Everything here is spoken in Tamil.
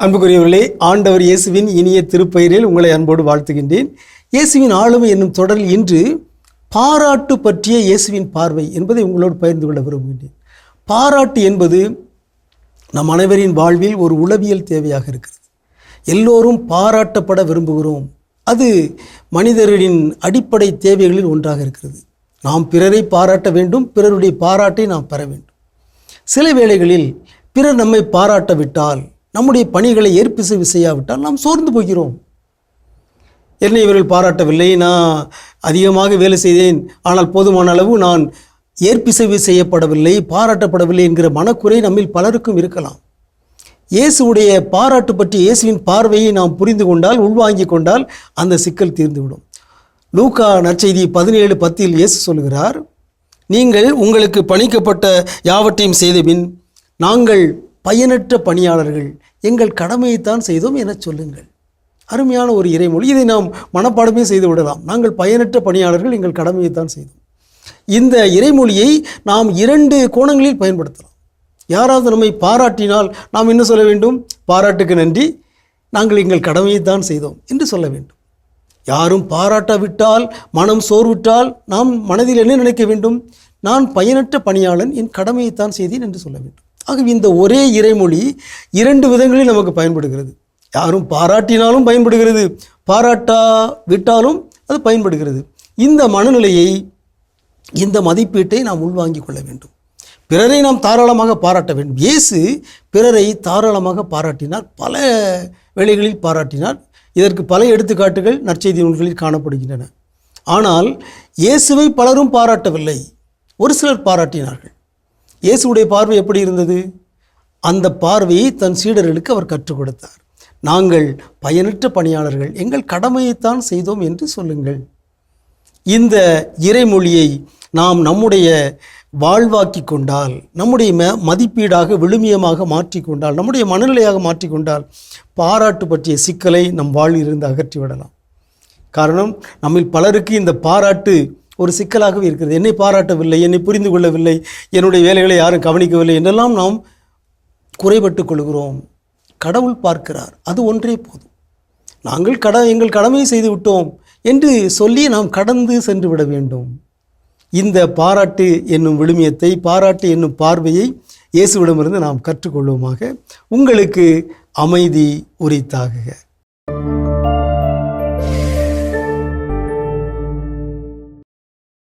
அன்புக்குரியவர்களே ஆண்டவர் இயேசுவின் இனிய திருப்பெயரில் உங்களை அன்போடு வாழ்த்துகின்றேன். இயேசுவின் ஆளுமை என்னும் தொடரில் இன்று பாராட்டு பற்றிய இயேசுவின் பார்வை என்பதை உங்களோடு பகிர்ந்து கொள்ள விரும்புகின்றேன். பாராட்டு என்பது நம் அனைவரின் வாழ்வில் ஒரு உளவியல் தேவையாக இருக்கிறது. எல்லோரும் பாராட்டப்பட விரும்புகிறோம். அது மனிதர்களின் அடிப்படை தேவைகளில் ஒன்றாக இருக்கிறது. நாம் பிறரை பாராட்ட வேண்டும் பிறருடைய பாராட்டை நாம் பெற வேண்டும். சில வேளைகளில் பிறர் நம்மை பாராட்டவிட்டால் நம்முடைய பணிகளை ஏற்பிசைவு செய்யாவிட்டால் நாம் சோர்ந்து போகிறோம். என்னை இவர்கள் பாராட்டவில்லை. நான் அதிகமாக வேலை செய்தேன். ஆனால் போதுமான அளவு நான் ஏற்பிசைவு செய்யப்படவில்லை பாராட்டப்படவில்லை என்கிற மனக்குறை நம்மில் பலருக்கும் இருக்கலாம். இயேசுடைய பாராட்டு பற்றி இயேசுவின் பார்வையை நாம் புரிந்து கொண்டால் உள்வாங்கி கொண்டால் அந்த சிக்கல் தீர்ந்துவிடும். லூக்கா நற்செய்தி பதினேழு பத்தில் இயேசு சொல்கிறார் நீங்கள் உங்களுக்கு பணிக்கப்பட்ட யாவற்றையும் செய்தபின் நாங்கள் பயனற்ற பணியாளர்கள். எங்கள் கடமையைத்தான் செய்தோம் என சொல்லுங்கள். அருமையான ஒரு இறைமொழி. இதை நாம் மனப்பாடமே செய்து விடலாம். நாங்கள் பயனற்ற பணியாளர்கள் எங்கள் கடமையைத்தான் செய்தோம். இந்த இறைமொழியை நாம் இரண்டு கோணங்களில் பயன்படுத்தலாம். யாராவது நம்மை பாராட்டினால் நாம் என்ன சொல்ல வேண்டும்? பாராட்டுக்கு நன்றி. நாங்கள் எங்கள் கடமையைத்தான் செய்தோம் என்று சொல்ல வேண்டும். யாரும் பாராட்டாவிட்டால் மனம் சோர்விட்டால் நாம் மனதில் என்ன நினைக்க வேண்டும்? நான் பயனற்ற பணியாளன் என் கடமையைத்தான் செய்தேன் என்று சொல்ல வேண்டும். ஆகவே இந்த ஒரே இறைமொழி இரண்டு விதங்களில் நமக்கு பயன்படுகிறது. யாரும் பாராட்டினாலும் பயன்படுகிறது பாராட்டா விட்டாலும் அது பயன்படுகிறது. இந்த மனநிலையை இந்த மதிப்பீட்டை நாம் உள்வாங்கிக் கொள்ள வேண்டும். பிறரை நாம் தாராளமாக பாராட்ட வேண்டும். இயேசு பிறரை தாராளமாக பாராட்டினார் பல வேளைகளில் பாராட்டினார். இதற்கு பல எடுத்துக்காட்டுகள் நற்செய்தி நூல்களில் காணப்படுகின்றன. ஆனால் இயேசுவை பலரும் பாராட்டவில்லை. ஒரு சிலர் பாராட்டினார்கள். இயேசுடைய பார்வை எப்படி இருந்தது? அந்த பார்வையை தன் சீடர்களுக்கு அவர் கற்றுக் கொடுத்தார். நாங்கள் பயனற்ற பணியாளர்கள் எங்கள் கடமையைத்தான் செய்தோம் என்று சொல்லுங்கள். இந்த இறைமொழியை நாம் நம்முடைய வாழ்வாக்கி கொண்டால் நம்முடைய ம மதிப்பீடாக விழுமியமாக மாற்றிக்கொண்டால் நம்முடைய மனநிலையாக மாற்றிக்கொண்டால் பாராட்டு பற்றிய சிக்கலை நம் வாழ்விலிருந்து அகற்றிவிடலாம். காரணம் நம்மில் பலருக்கு இந்த பாராட்டு ஒரு சிக்கலாகவே இருக்கிறது. என்னை பாராட்டவில்லை என்னை புரிந்து கொள்ளவில்லை என்னுடைய வேலைகளை யாரும் கவனிக்கவில்லை என்றெல்லாம் நாம் குறைபட்டு கொள்கிறோம். கடவுள் பார்க்கிறார். அது ஒன்றே போதும். நாங்கள் கட எங்கள் கடமையை செய்து விட்டோம் என்று சொல்லி நாம் கடந்து சென்று விட வேண்டும். இந்த பாராட்டு என்னும் விழுமியத்தை பாராட்டு என்னும் பார்வையை இயேசுவிடமிருந்து நாம் கற்றுக்கொள்வோமாக. உங்களுக்கு அமைதி உரித்தாகுக.